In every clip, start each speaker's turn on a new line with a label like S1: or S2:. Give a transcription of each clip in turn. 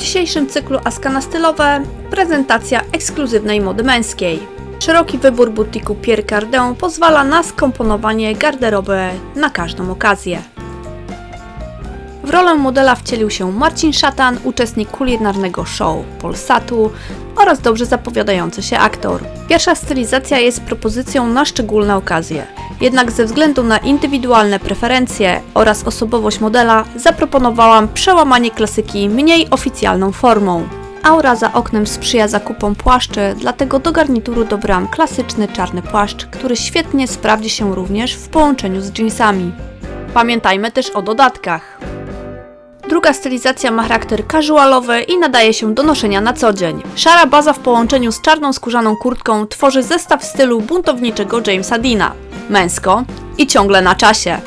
S1: dzisiejszym cyklu Askana Stylowe prezentacja ekskluzywnej mody męskiej. Szeroki wybór butiku Pierre Cardin pozwala na skomponowanie garderoby na każdą okazję. W rolę modela wcielił się Marcin Szatan, uczestnik kulinarnego show Polsatu oraz dobrze zapowiadający się aktor. Pierwsza stylizacja jest propozycją na szczególne okazje. Jednak ze względu na indywidualne preferencje oraz osobowość modela zaproponowałam przełamanie klasyki mniej oficjalną formą. Aura za oknem sprzyja zakupom płaszczy, dlatego do garnituru dobrałam klasyczny czarny płaszcz, który świetnie sprawdzi się również w połączeniu z jeansami. Pamiętajmy też o dodatkach. Druga stylizacja ma charakter casualowy i nadaje się do noszenia na co dzień. Szara baza w połączeniu z czarną skórzaną kurtką tworzy zestaw stylu buntowniczego Jamesa Deana. Męsko i ciągle na czasie.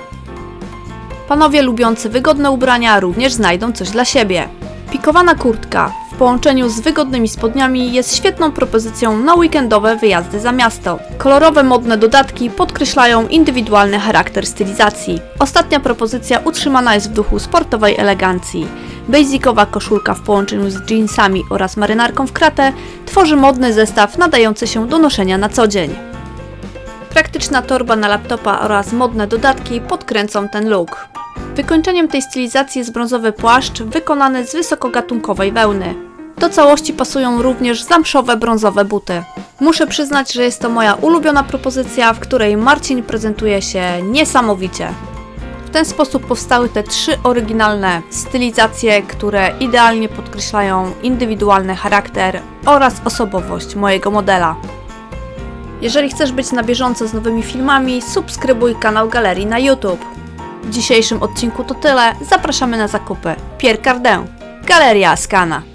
S1: Panowie lubiący wygodne ubrania również znajdą coś dla siebie. Pikowana kurtka w połączeniu z wygodnymi spodniami jest świetną propozycją na weekendowe wyjazdy za miasto. Kolorowe modne dodatki podkreślają indywidualny charakter stylizacji. Ostatnia propozycja utrzymana jest w duchu sportowej elegancji. Basicowa koszulka w połączeniu z jeansami oraz marynarką w kratę tworzy modny zestaw nadający się do noszenia na co dzień. Praktyczna torba na laptopa oraz modne dodatki podkręcą ten look. Wykończeniem tej stylizacji jest brązowy płaszcz wykonany z wysokogatunkowej wełny. Do całości pasują również zamszowe brązowe buty. Muszę przyznać, że jest to moja ulubiona propozycja, w której Marcin prezentuje się niesamowicie. W ten sposób powstały te trzy oryginalne stylizacje, które idealnie podkreślają indywidualny charakter oraz osobowość mojego modela. Jeżeli chcesz być na bieżąco z nowymi filmami, subskrybuj kanał Galerii na YouTube. W dzisiejszym odcinku to tyle. Zapraszamy na zakupy. Pierre Cardin, Galeria Askana.